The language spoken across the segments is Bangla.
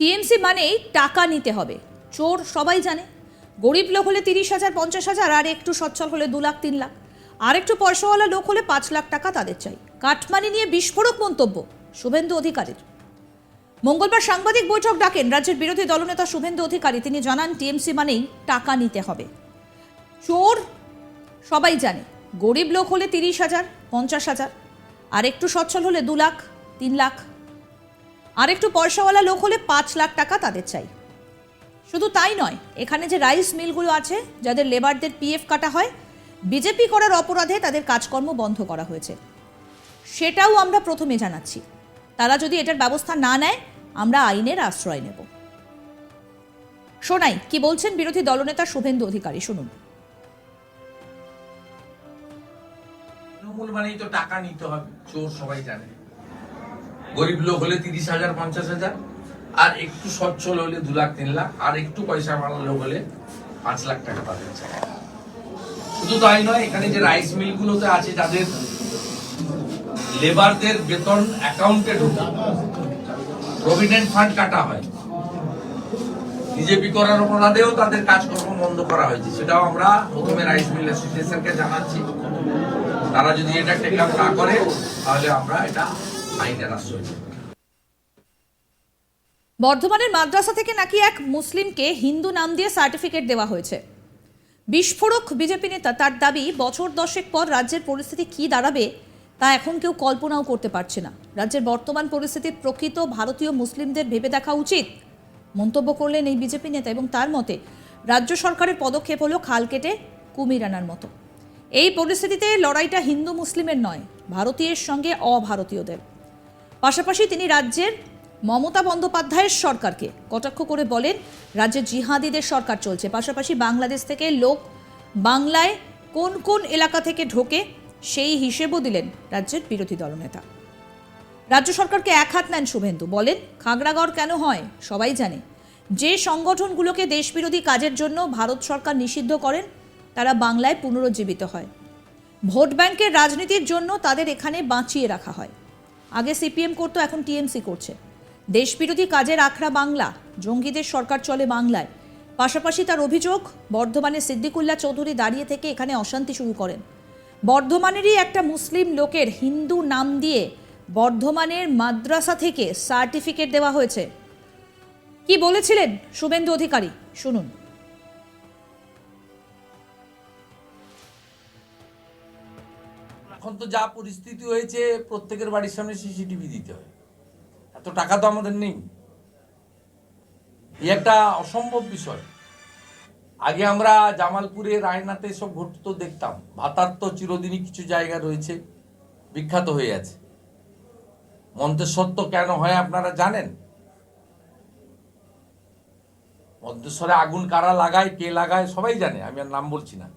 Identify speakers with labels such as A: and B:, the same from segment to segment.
A: টিএমসি মানেই টাকা নিতে হবে। চোর সবাই জানে। গরিব লোক হলে তিরিশ হাজার, পঞ্চাশ হাজার, আর একটু সচ্ছল হলে দু লাখ, তিন লাখ। আর একটু পয়সাওয়ালা লোক হলে পাঁচ লাখ টাকা তাদের চাই। কাটমানি নিয়ে বিস্ফোরক মন্তব্য শুভেন্দু অধিকারীর। মঙ্গলবার সাংবাদিক বৈঠক ডাকেন রাজ্যের বিরোধী দলনেতা শুভেন্দু অধিকারী। তিনি জানান, টিএমসি মানেই টাকা নিতে হবে। চোর সবাই জানে। গরিব লোক হলে তিরিশ হাজার, পঞ্চাশ হাজার, আর একটু সচ্ছল হলে দু লাখ, তিন লাখ। আর একটু পয়সাওয়ালা লোক হলে পাঁচ লাখ টাকা তাদের চাই। শুধু তাই নয়, এখানে যে রাইস মিলগুলো আছে, যাদের লেবারদের পিএফ কাটা হয়, বিজেপি করার অপরাধে তাদের কাজকর্ম বন্ধ করা হয়েছে। সেটাও আমরা প্রথমে জানাচ্ছি। তারা যদি এটার ব্যবস্থা না নেয়, আমরা আইনের আশ্রয় নেব। শোনাই কি বলছেন বিরোধী দলনেতা শুভেন্দু অধিকারী? শুনুন।
B: তৃণমূল মানেই তো টাকা নিতে হবে, চোর সবাই জানে। গরিব লোক হলে তিরিশ হাজার, পঞ্চাশ হাজার। আর একটু সচ্ছল হলে দু লাখ, তিন লাখ। আর একটু পয়সা মারা লোক হলে পাঁচ লাখ টাকা পাবেন শুধু তাই নয়, এখানে যে রাইস মিলগুলোতে আছে, যাদের লেবারদের বেতন অ্যাকাউন্টে ঢোকে। প্রভিডেন্ট ফান্ড কাটা হয়। বিজেপি করার অপরাধেও তাদের কাজকর্ম বন্ধ করা হয়েছে। সেটাও আমরা প্রথমে রাইস মিল অ্যাসোসিয়েশনকে জানাচ্ছি। তারা যদি এটা টেক না করে, তাহলে আমরা এটা আইনের আশ্রয়
A: বর্ধমানের মাদ্রাসা থেকে নাকি এক মুসলিমকে হিন্দু নাম দিয়ে সার্টিফিকেট দেওয়া হয়েছে। বিস্ফোরক বিজেপি নেতা তার দাবি, বছর দশেক পর রাজ্যের পরিস্থিতি কি দাঁড়াবে তা এখন কেউ কল্পনাও করতে পারছে না। রাজ্যের বর্তমান পরিস্থিতির প্রকৃত ভারতীয় মুসলিমদের ভেবে দেখা উচিত। মন্তব্য করলেন এই বিজেপি নেতা এবং তার মতে, রাজ্য সরকারের পদক্ষেপ হলো খাল কেটে কুমির আনার মতো। এই পরিস্থিতিতে লড়াইটা হিন্দু মুসলিমের নয়, ভারতীয়ের সঙ্গে অভারতীয়দের। পাশাপাশি তিনি রাজ্যের মমতা বন্দ্যোপাধ্যায়ের সরকারকে কটাক্ষ করে বলেন রাজ্যে জিহাদিদের সরকার চলছে। পাশাপাশি বাংলাদেশ থেকে লোক বাংলায় কোন কোন এলাকা থেকে ঢোকে সেই হিসেবও দিলেন রাজ্যের বিরোধী দলনেতা। রাজ্য সরকারকে এক হাত নেন শুভেন্দু, বলেন, খাগড়াগড় কেন হয়, সবাই জানে। যে সংগঠনগুলোকে দেশবিরোধী কাজের জন্য ভারত সরকার নিষিদ্ধ করেন, তারা বাংলায় পুনরুজ্জীবিত হয়। ভোট ব্যাংকের রাজনীতির জন্য তাদের এখানে বাঁচিয়ে রাখা হয়। আগে সিপিএম করতো, এখন টিএমসি করছে। দেশবিরোধী কাজের আখড়া বাংলা, জঙ্গিদের সরকার চলে বাংলায়। পাশাপাশি তার অভিযোগ, বর্ধমানের সিদ্দিকুল্লা চৌধুরী দাঁড়িয়ে থেকে এখানে অশান্তি শুরু করেন। বর্ধমানেরই একটা মুসলিম লোকের হিন্দু নাম দিয়ে বর্ধমানের মাদ্রাসা থেকে সার্টিফিকেট দেওয়া হয়েছে। কি বলেছিলেন শুভেন্দু অধিকারী? শুনুন।
B: এখন তো যা পরিস্থিতি হয়েছে, প্রত্যেকের বাড়ির সামনে সিসিটিভি দিতে হয়। এত টাকা তো আমাদের নেই। এই একটা অসম্ভব বিষয়। আগে আমরা জামালপুরে, রায়নাতে সব ঘটতো দেখতাম। ভাতার তো চিরদিনই কিছু জায়গা রয়েছে, বিখ্যাত হয়ে আছে। মন্তেশ্বর তো কেন হয় আপনারা জানেন? মন্তেশ্বরে আগুন কারা লাগায়, কে লাগায়, সবাই জানে, আমি আর নাম বলছি না।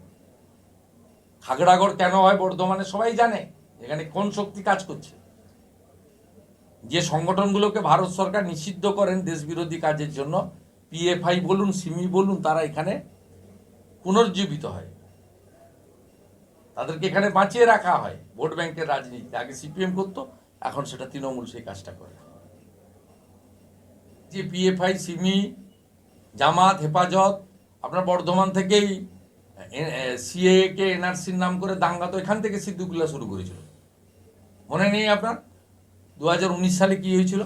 B: খাগড়াগড় কেন হয় বর্ধমানে সবাই জানে, এখানে কোন শক্তি কাজ করছে? যে সংগঠনগুলোকে ভারত সরকার নিষিদ্ধ করেন দেশবিরোধী কাজের জন্য, পিএফআই বলুন, সিমি বলুন, তারা এখানে পুনর্জীবিত হয়। তাদেরকে এখানে বাঁচিয়ে রাখা হয়, ভোট ব্যাংকের রাজনীতি। আগে সিপিএম করতো, এখন সেটা তৃণমূল সেই কাজটা করে। যে পিএফআই, সিমি, জামাত, হেফাজত, আপনার বর্ধমান থেকেই সিএ কে এনআরসির নাম করে দাঙ্গা তো এখান থেকে সিদ্ধুগুলা শুরু করেছিল। মনে নেই আপনার? দু হাজার উনিশ সালে কি হয়েছিল?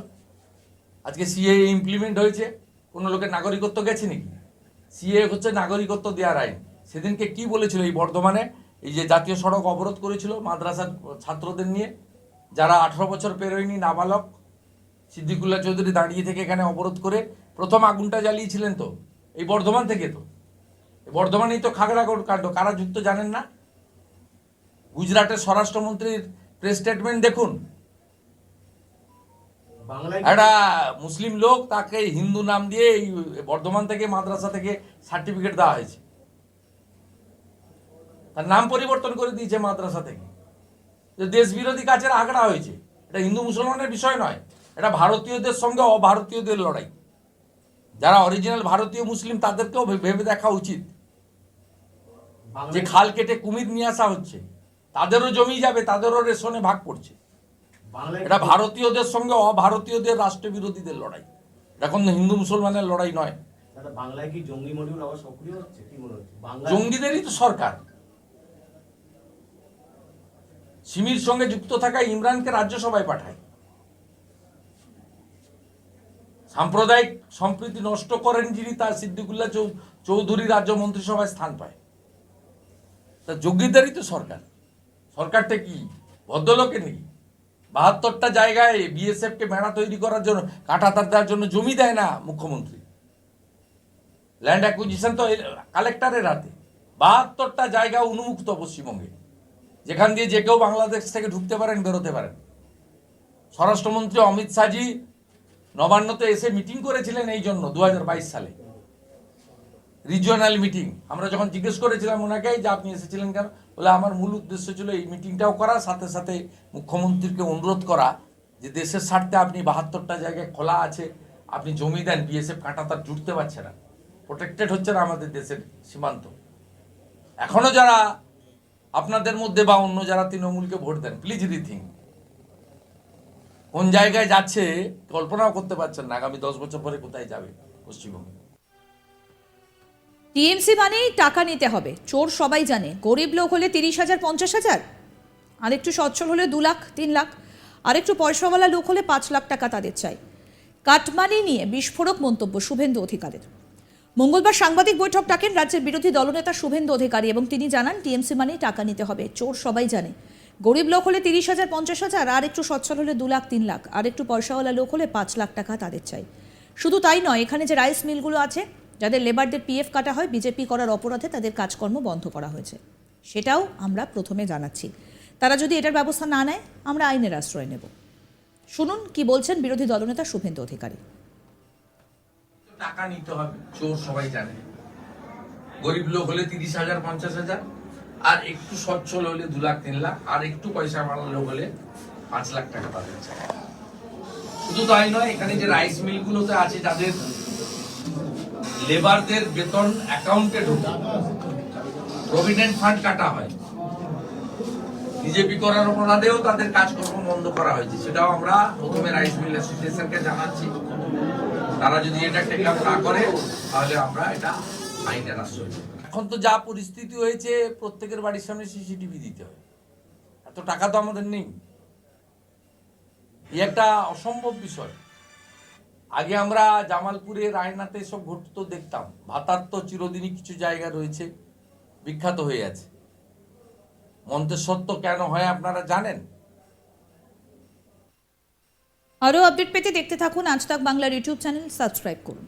B: আজকে সিএ ইমপ্লিমেন্ট হয়েছে। কোনো লোকের নাগরিকত্ব গেছে নাকি? সিএ হচ্ছে নাগরিকত্ব দেওয়ার আইন। সেদিনকে কি বলেছিল এই বর্ধমানে? এই যে জাতীয় সড়ক অবরোধ করেছিল মাদ্রাসার ছাত্রদের নিয়ে। যারা আঠারো বছর পেরোয়নি, নাবালক, সিদ্দিকুল্লাহ চৌধুরী দাঁড়িয়ে থেকে এখানে অবরোধ করে প্রথম আগুনটা জ্বালিয়েছিলেন তো? এই বর্ধমান থেকে তো? বর্ধমানেই তো খাগড়াগড় কাণ্ড। কারা যুক্ত জানেন না? গুজরাটের স্বরাষ্ট্রমন্ত্রীর প্রেস স্টেটমেন্ট দেখুন। একটা মুসলিম লোক তাকে হিন্দু নাম দিয়ে এই বর্ধমান থেকে মাদ্রাসা থেকে সার্টিফিকেট দেওয়া হয়েছে। তার নাম পরিবর্তন করে দিয়েছে মাদ্রাসা থেকে। যে দেশ বিরোধী কাজের আগড়া হয়েছে। এটা হিন্দু মুসলমানের বিষয় নয়। এটা ভারতীয়দের সঙ্গে অভারতীয়দের লড়াই। যারা অরিজিনাল ভারতীয় মুসলিম তাদেরকেও ভেবে দেখা উচিত। যে খাল কেটে কুমির নিয়ে আসা হচ্ছে তাদেরও জমি যাবে তাদেরও রেশনে ভাগ পড়ছে।
C: বাংলায়
B: এটা ভারতীয়দের সঙ্গে অভারতীয়দের রাষ্ট্রবিরোধীদের লড়াই। এখন হিন্দু মুসলমানের লড়াই নয়।
C: মনে
B: জঙ্গিদেরই তো সরকার। সিমির সঙ্গে যুক্ত থাকা ইমরানকে রাজ্যসভায় পাঠায়। সাম্প্রদায়িক সম্প্রীতি নষ্ট করেন যিনি তার সিদ্দিকুল্লাহ চৌ- চৌধুরী রাজ্য মন্ত্রিসভায় স্থান পায়। তা যোগ্যদেরই তো সরকার। সরকারটা কি? ভদ্রলোকে নেই। বাহাত্তরটা জায়গায় বিএসএফ কে মেড়া তৈরি করার জন্য, কাঁটাতার দেওয়ার জন্য জমি দেয় না মুখ্যমন্ত্রী। ল্যান্ড অ্যাকুইজিশন তো কালেক্টরের হাতে। বাহাত্তরটা জায়গা উন্মুক্ত পশ্চিমবঙ্গে, যেখান দিয়ে যে কেউ বাংলাদেশ থেকে ঢুকতে পারেন, বেরোতে পারেন। স্বরাষ্ট্রমন্ত্রী অমিত শাহজি নবান্নতে এসে মিটিং করেছিলেন এই জন্য, দু হাজার বাইশ সালে। রিজিওনাল মিটিং আমরা যখন জিজ্ঞেস করেছিলাম ওনাকে, যে আপনি এসেছিলেন কেন? বলে, আমার মূল উদ্দেশ্য ছিল এই মিটিংটাও করা, সাথে সাথে মুখ্যমন্ত্রীকে অনুরোধ করা যে দেশের স্বার্থে আপনি বাহাত্তরটা জায়গায় খোলা আছে, আপনি জমি দেন বিএসএফ কাঁটা তার জুটতে পারছে না। প্রোটেক্টেড হচ্ছে না আমাদের দেশের সীমান্ত। এখনও যারা আপনাদের মধ্যে বা অন্য যারা তৃণমূলকে ভোট দেন প্লিজ রিথিং কোন জায়গায় যাচ্ছে, কল্পনাও করতে পারছেন না, আগামী দশ বছর পরে কোথায় যাবে পশ্চিমবঙ্গে?
A: টিএমসি মানেই টাকা নিতে হবে। চোর সবাই জানে। গরিব লোক হলে তিরিশ হাজার, পঞ্চাশ হাজার। আর একটু সচ্ছল হলে দু লাখ, তিন লাখ। আর একটু পয়সাওয়ালা লোক হলে পাঁচ লাখ টাকা তাদের চাই। কাটমানি নিয়ে বিস্ফোরক মন্তব্য শুভেন্দু অধিকারের। মঙ্গলবার সাংবাদিক বৈঠক ডাকেন রাজ্যের বিরোধী দলনেতা শুভেন্দু অধিকারী এবং তিনি জানান, টিএমসি মানেই টাকা নিতে হবে। চোর সবাই জানে। গরিব লোক হলে তিরিশ হাজার, পঞ্চাশ হাজার। আর একটু সচ্ছল হলে দু লাখ, তিন লাখ। আর একটু পয়সাওয়ালা লোক হলে পাঁচ লাখ টাকা তাদের চাই। শুধু তাই নয়, এখানে যে রাইস মিলগুলো আছে যাদের লেবারদের পিএফ কাটা হয় বিজেপি করার অপরাধে তাদের কাজকর্ম বন্ধ করা হয়েছে। সেটাও আমরা প্রথমে জানাচ্ছি। তারা যদি এটার ব্যবস্থা না নেয়, আমরা আইনের আশ্রয় নেব। শুনুন কি বলছেন বিরোধী দলনেতা শুভেন্দু অধিকারী।
B: টাকা নিতে হবে, চোর সবাই জানে। গরিব লোক হলে তিরিশ হাজার, পঞ্চাশ হাজার, আর একটু সচ্ছল হলে দু লাখ, তিন লাখ, আর একটু পয়সা মারা লোক হলে পাঁচ লাখ টাকা পাবেন। শুধু তাই নয়, এখানে যে রাইস মিলগুলোতে আছে, যাদের লেবারদের বেতন অ্যাকাউন্টে ঢোকে। প্রভিডেন্ট ফান্ড কাটা হয়। বিজেপি করার অপরাধেও তাদের কাজকর্ম বন্ধ করা হয়েছে। সেটাও আমরা প্রথমে রাইস মিল অ্যাসোসিয়েশনকে জানাচ্ছি। তারা যদি এটা টেক আপ না করে, তাহলে আমরা এটা আইনের আশ্রয় এখন তো যা পরিস্থিতি হয়েছে, প্রত্যেকের বাড়ির সামনে সিসিটিভি দিতে হয়। এত টাকা তো আমাদের নেই। এই একটা অসম্ভব বিষয়। আগে আমরা জামালপুরে, রায়নাতে সব ঘটতো দেখতাম। ভাতার তো চিরদিনই কিছু জায়গা রয়েছে, বিখ্যাত হয়ে আছে। মন্তেশ্বর তো কেন হয় আপনারা জানেন?
A: আরও আপডেট পেতে দেখতে থাকুন আজ তাক বাংলার ইউটিউব চ্যানেল, সাবস্ক্রাইব করুন।